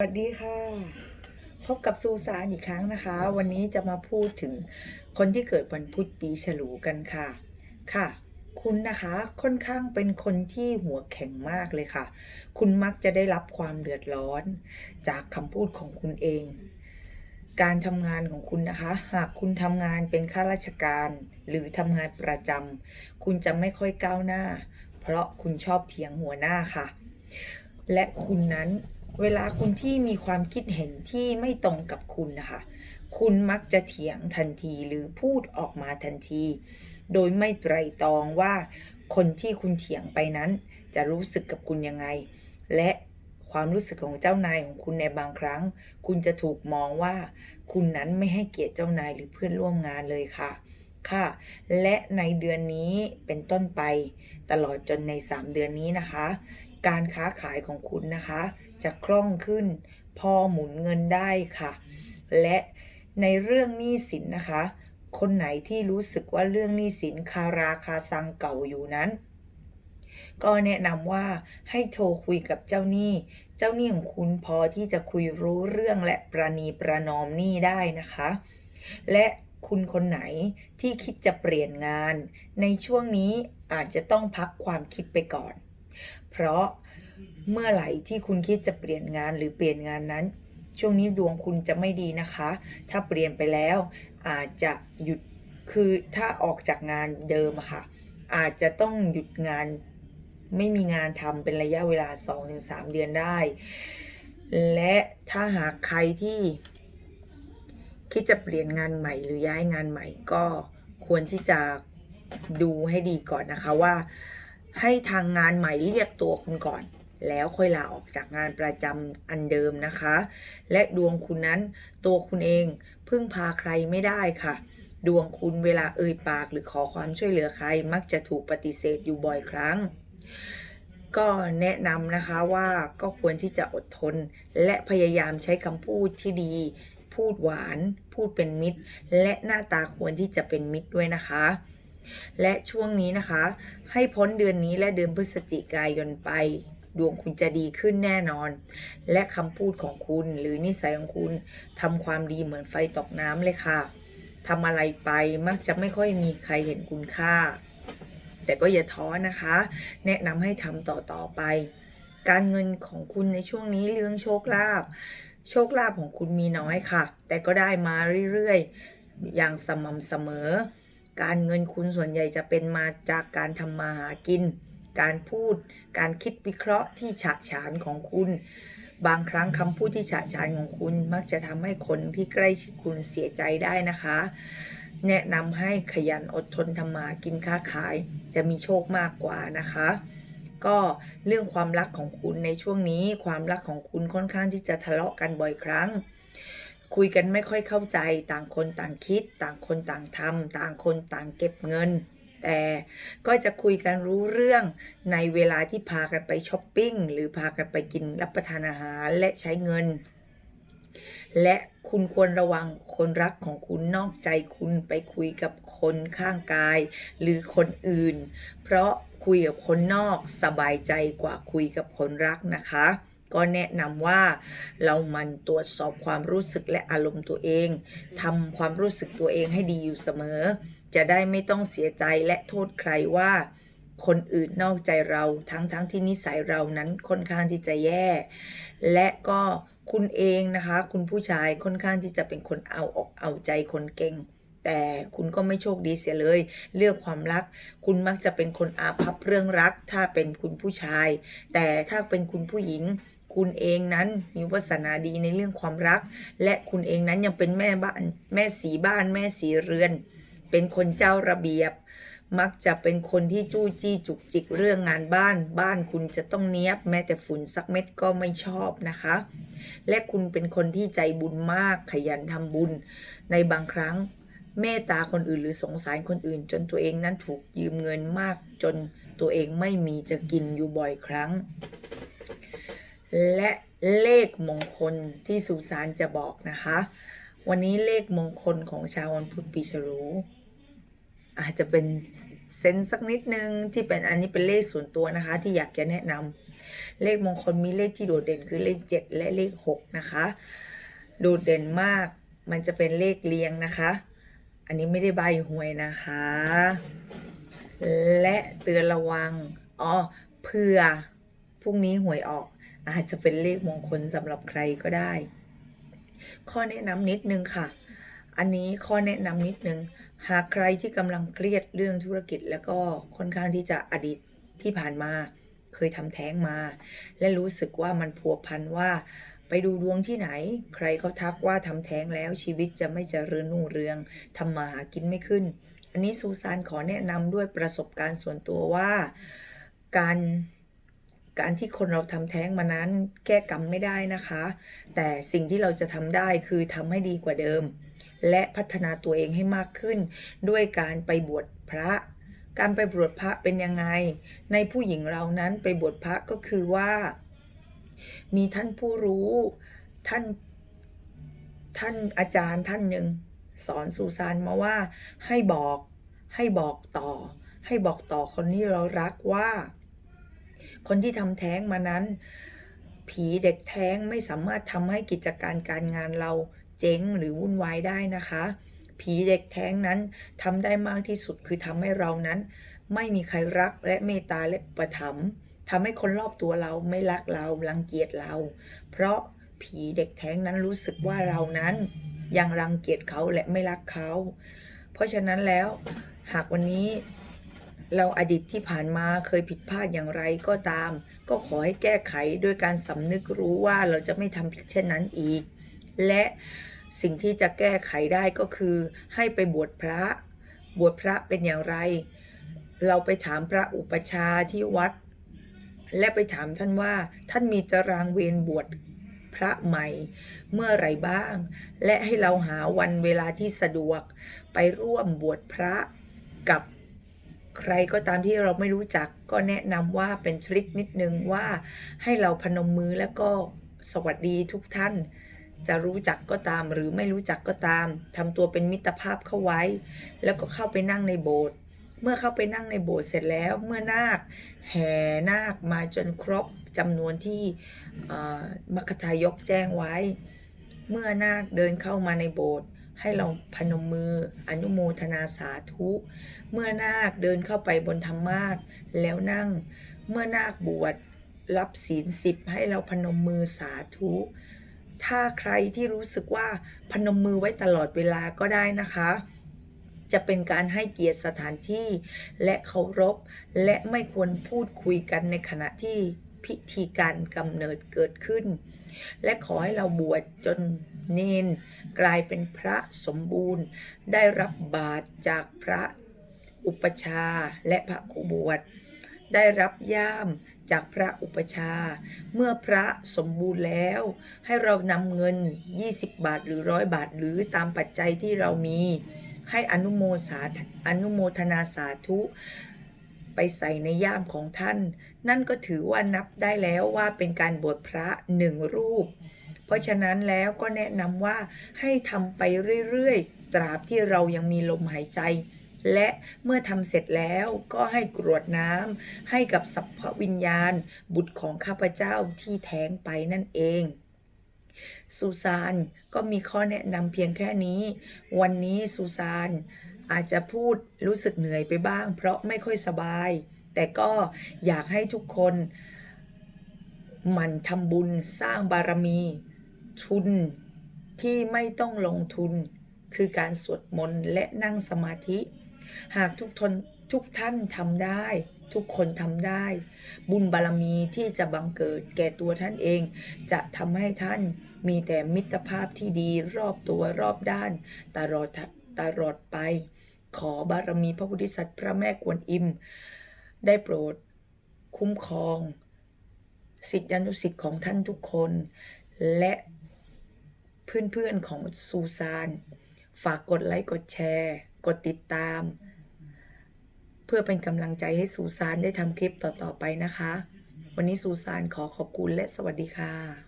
สวัสดีค่ะ พบกับซูซานอีกครั้งนะคะ วันนี้จะมาพูดถึงคนที่เกิดวันพุธปีฉลูกันค่ะ ค่ะ คุณนะคะค่อนข้างเป็นคนที่หัวแข็งมากเลยค่ะ คุณมักจะได้รับความเดือดร้อน จากคำพูดของคุณเอง การทำงานของคุณนะคะ หากคุณทำงานเป็นข้าราชการ หรือทำงานประจำคุณจะไม่ค่อยก้าวหน้า เพราะคุณชอบเถียงหัวหน้าค่ะ และคุณนั้น เวลาคุณที่มีความคิดเห็นที่ไม่ตรงกับคุณนะคะ คุณมักจะเถียงทันทีหรือพูดออกมาทันที โดยไม่ไตรตรองว่าคนที่คุณเถียงไปนั้น จะรู้สึกกับคุณยังไง และความรู้สึกของเจ้านายของคุณในบางครั้ง คุณจะถูกมองว่า คุณนั้นไม่ให้เกียรติเจ้านายหรือเพื่อนร่วมงานเลยค่ะ ค่ะ และในเดือนนี้เป็นต้นไป ตลอดจนใน 3 เดือนนี้นะคะ การค้าขายของคุณนะคะ จะคล่องขึ้น พอหมุนเงินได้ค่ะ และในเรื่องหนี้สินนะคะ คนไหนที่รู้สึกว่าเรื่องหนี้สินคาราคาซังเก่าอยู่นั้น ก็แนะนำว่าให้โทรคุยกับเจ้าหนี้ เจ้าหนี้ของคุณพอที่จะคุยรู้เรื่องและประนีประนอมหนี้ได้นะคะ และคุณคนไหนที่คิดจะเปลี่ยนงาน ในช่วงนี้อาจจะต้องพักความคิดไปก่อน เพราะเมื่อไหร่ที่คุณคิดจะเปลี่ยนงานหรือเปลี่ยนงานนั้น ช่วงนี้ดวงคุณจะไม่ดีนะคะ ถ้าเปลี่ยนไปแล้ว อาจจะหยุดคือถ้าออกจากงานเดิมค่ะ อาจจะต้องหยุดงานไม่มีงานทำเป็นระยะเวลา 2-3 เดือนได้ และถ้าหากใครที่คิดจะเปลี่ยนงานใหม่หรือย้ายงานใหม่ก็ควรที่จะดูให้ดีก่อนนะคะว่า ให้ทางงานใหม่เรียกตัวคุณก่อน แล้วค่อยลาออกจากงานประจำอันเดิมนะคะ และดวงคุณนั้น ตัวคุณเองพึ่งพาใครไม่ได้ค่ะ ดวงคุณเวลาเอ่ยปากหรือขอความช่วยเหลือใคร มักจะถูกปฏิเสธอยู่บ่อยครั้ง ก็แนะนำนะคะว่าก็ควรที่จะอดทน และพยายามใช้คำพูดที่ดีพูดหวาน พูดเป็นมิตร และหน้าตาควรที่จะเป็นมิตรด้วยนะคะ และช่วงนี้นะคะ ให้พ้นเดือนนี้และเดือนพฤศจิกายนไป ดวงคุณจะดีขึ้นแน่นอน และคำพูดของคุณหรือนิสัยของคุณทำความดีเหมือนไฟตกน้ำเลยค่ะทำอะไรไปมักจะไม่ค่อยมีใครเห็นคุณค่า แต่ก็อย่าท้อนะคะ แนะนำให้ทำต่อต่อไป การเงินของคุณในช่วงนี้เรื่องโชคลาภโชคลาภของคุณมีน้อยค่ะ แต่ก็ได้มาเรื่อยๆ อย่างสม่ำเสมอ การเงินคุณส่วนใหญ่จะเป็นมาจากการทำมาหากิน การพูด การคิดวิเคราะห์ที่ฉะฉานของคุณ บางครั้งคำพูดที่ฉะฉานของคุณ มักจะทำให้คนที่ใกล้ชิดคุณเสียใจได้นะคะ แนะนำให้ขยันอดทนทำมาหากินค้าขาย จะมีโชคมากกว่านะคะก็เรื่องความรักของคุณในช่วงนี้ความรักของคุณค่อนข้างที่จะทะเลาะกันบ่อยครั้ง คุยกันไม่ค่อยเข้าใจต่างคนต่างคิด ต่างคนต่างทำต่างคนต่างเก็บเงิน แต่ก็จะคุยกันรู้เรื่องในเวลาที่พากันไปช้อปปิ้งหรือพากันไปกินรับประทานอาหารและใช้เงิน และคุณควรระวังคนรักของคุณนอกใจคุณไปคุยกับคนข้างกาย หรือคนอื่น เพราะคุยกับคนนอกสบายใจกว่าคุยกับคนรักนะคะ ก็แนะนำว่าเรามันตรวจสอบความรู้สึกและอารมณ์ตัวเองทำความรู้สึกตัวเองให้ดีอยู่เสมอ จะได้ไม่ต้องเสียใจและโทษใครว่าคนอื่นนอกใจเราทั้งทั้งที่นิสัยเรานั้นค่อนข้างที่จะแย่ และก็คุณเองนะคะ คุณผู้ชายค่อนข้างที่จะเป็นคนเอาออกเอาใจคนเก่ง แต่คุณก็ไม่โชคดีเสียเลย เรื่องความรัก คุณมักจะเป็นคนอาภัพเรื่องรัก ถ้าเป็นคุณผู้ชาย แต่ถ้าเป็นคุณผู้หญิง คุณเองนั้นมีวาสนาดีในเรื่องความรัก และคุณเองนั้นยังเป็นแม่บ้านแม่สีบ้านแม่สีเรือน เป็นคนเจ้าระเบียบ มักจะเป็นคนที่จู้จี้จุกจิกเรื่องงานบ้าน บ้านคุณจะต้องเนี้ยบแม้แต่ฝุ่นสักเม็ดก็ไม่ชอบนะคะ และคุณเป็นคนที่ใจบุญมากขยันทำบุญ ในบางครั้งเมตตาคนอื่นหรือสงสารคนอื่น จนตัวเองนั้นถูกยืมเงินมากจนตัวเองไม่มีจะกินอยู่บ่อยครั้ง และเลขมงคลที่สุสานจะบอกนะคะ วันนี้เลขมงคลของชาววันพุธปีฉลูอาจจะเป็นเซนสักนิดนึงที่เป็นอันนี้เป็นเลขส่วนตัวนะคะ ที่อยากจะแนะนเลขมงคลมีเลขที่โดดเด่นคือเลข 7 และเลข 6 นะคะ โดดเด่นมากมันจะเป็นเลขเรียงนะคะ อันนี้ไม่ได้ใบหวยนะคะ และเตือนระวังอ๋อเผื่อพรุ่งนี้หวยออก อาจจะเป็นเลขมงคลสำหรับใครก็ได้ ข้อแนะนำนิดนึงค่ะ อันนี้ข้อแนะนำนิดนึง หากใครที่กำลังเครียดเรื่องธุรกิจ แล้วก็ค่อนข้างที่จะอดีตที่ผ่านมา เคยทำแท้งมา และรู้สึกว่ามันพัวพันว่าไปดูดวงที่ไหน ใครเขาทักว่าทำแท้งแล้วชีวิตจะไม่เจริญรุ่งเรืองทำมาหากินไม่ขึ้น อันนี้ซูซานขอแนะนำด้วยประสบการณ์ส่วนตัวว่า การ การที่คนเราทำแท้งมานั้นแก้กรรมไม่ได้นะคะ แต่สิ่งที่เราจะทำได้คือทำให้ดีกว่าเดิม และพัฒนาตัวเองให้มากขึ้น ด้วยการไปบวชพระ การไปบวชพระเป็นยังไง ในผู้หญิงเรานั้นไปบวชพระก็คือว่า มีท่านผู้รู้ท่านท่านอาจารย์ท่านหนึ่งสอนสุสานมาว่าให้บอกให้บอกต่อ ให้บอกต่อคนที่เรารักว่า คนที่ทำแท้งมานั้น ผีเด็กแท้งไม่สามารถทำให้กิจการการงานเราเจ๊งหรือวุ่นวายได้นะคะ ผีเด็กแท้งนั้นทำได้มากที่สุดคือทำให้เรานั้น ไม่มีใครรักและเมตตาและประถมภ์ทำให้คนรอบตัวเราไม่รักเรารังเกียจเรา เพราะผีเด็กแท้งนั้นรู้สึกว่าเรานั้น ยังรังเกียจเขาและไม่รักเขา เพราะฉะนั้นแล้วหากวันนี้ เราอดีตที่ผ่านมาเคยผิดพลาดอย่างไรก็ตาม ก็ขอให้แก้ไขด้วยการสำนึกรู้ว่าเราจะไม่ทำผิดเช่นนั้นอีก และสิ่งที่จะแก้ไขได้ก็คือ ให้ไปบวชพระ บวชพระเป็นอย่างไร เราไปถามพระอุปชาที่วัด และไปถามท่านว่าท่านมีตารางเวรบวชพระใหม่เมื่อไรบ้าง และให้เราหาวันเวลาที่สะดวกไปร่วมบวชพระกับ ใครก็ตามที่เราไม่รู้จักก็แนะนำว่าเป็นทริคนิดนึงว่าให้เราพนมมือแล้วก็สวัสดีทุกท่าน จะรู้จักก็ตามหรือไม่รู้จักก็ตามทำตัวเป็นมิตรภาพเข้าไว้ แล้วก็เข้าไปนั่งในโบสถ์เมื่อเข้าไปนั่งในโบสถ์เสร็จแล้วเมื่อนาคแห่นาคมาจนครบจำนวนที่มัคคทายกแจ้งไว้ เมื่อนาคเดินเข้ามาในโบสถ์ ให้เราพนมมืออนุโมทนาสาธุ เมื่อนาคเดินเข้าไปบนธรรมาสแล้วนั่ง เมื่อนาคบวชรับศีลสิบให้เราพนมมือสาธุ ถ้าใครที่รู้สึกว่าพนมมือไว้ตลอดเวลาก็ได้นะคะ จะเป็นการให้เกียรติสถานที่ และเคารพ และไม่ควรพูดคุยกันในขณะที่ พิธีการกำเนิดเกิดขึ้น และขอให้เราบวชจนเนนกลายเป็นพระสมบูรณ์ ได้รับบาตรจากพระอุปชาและพระครูบวชได้รับย่ามจากพระอุปชา เมื่อพระสมบูรณ์แล้ว ให้เรานำเงิน 20 บาทหรือร้อยบาทหรือตามปัจจัยที่เรามี ให้อนุโมสาอนุโมทนาสาธุ ไปใส่ในย่ามของท่าน นั่นก็ถือว่านับได้แล้วว่าเป็นการบวชพระหนึ่งรูป เพราะฉะนั้นแล้วก็แนะนำว่าให้ทำไปเรื่อยๆ ตราบที่เรายังมีลมหายใจ และเมื่อทำเสร็จแล้วก็ให้กรวดน้ำให้กับสัพพวิญญาณ บุตรของข้าพเจ้าที่แท้งไปนั่นเองซูซานก็มีข้อแนะนำเพียงแค่นี้ วันนี้ซูซานอาจจะพูดรู้สึกเหนื่อยไปบ้าง เพราะไม่ค่อยสบาย แต่ก็อยากให้ทุกคนหมั่นทำบุญสร้างบารมีทุนที่ไม่ต้องลงทุน คือการสวดมนต์และนั่งสมาธิ หากทุกทนทุกท่านทำได้ ทุกคนทำได้ บุญบารมีที่จะบังเกิดแก่ตัวท่านเอง จะทำให้ท่านมีแต่มิตรภาพที่ดีรอบตัวรอบด้านตลอดตลอดไป ขอบารมีพระพุทธสัตว์พระแม่กวนอิม ได้โปรด คุ้มครอง สิทธิอนุสิทธิ์ของท่านทุกคน และเพื่อนๆของซูซาน ฝากกดไลค์กดแชร์ กดติดตาม เพื่อเป็นกำลังใจให้ซูซานได้ทำคลิปต่อๆไปนะคะ วันนี้ซูซานขอขอบคุณและสวัสดีค่ะ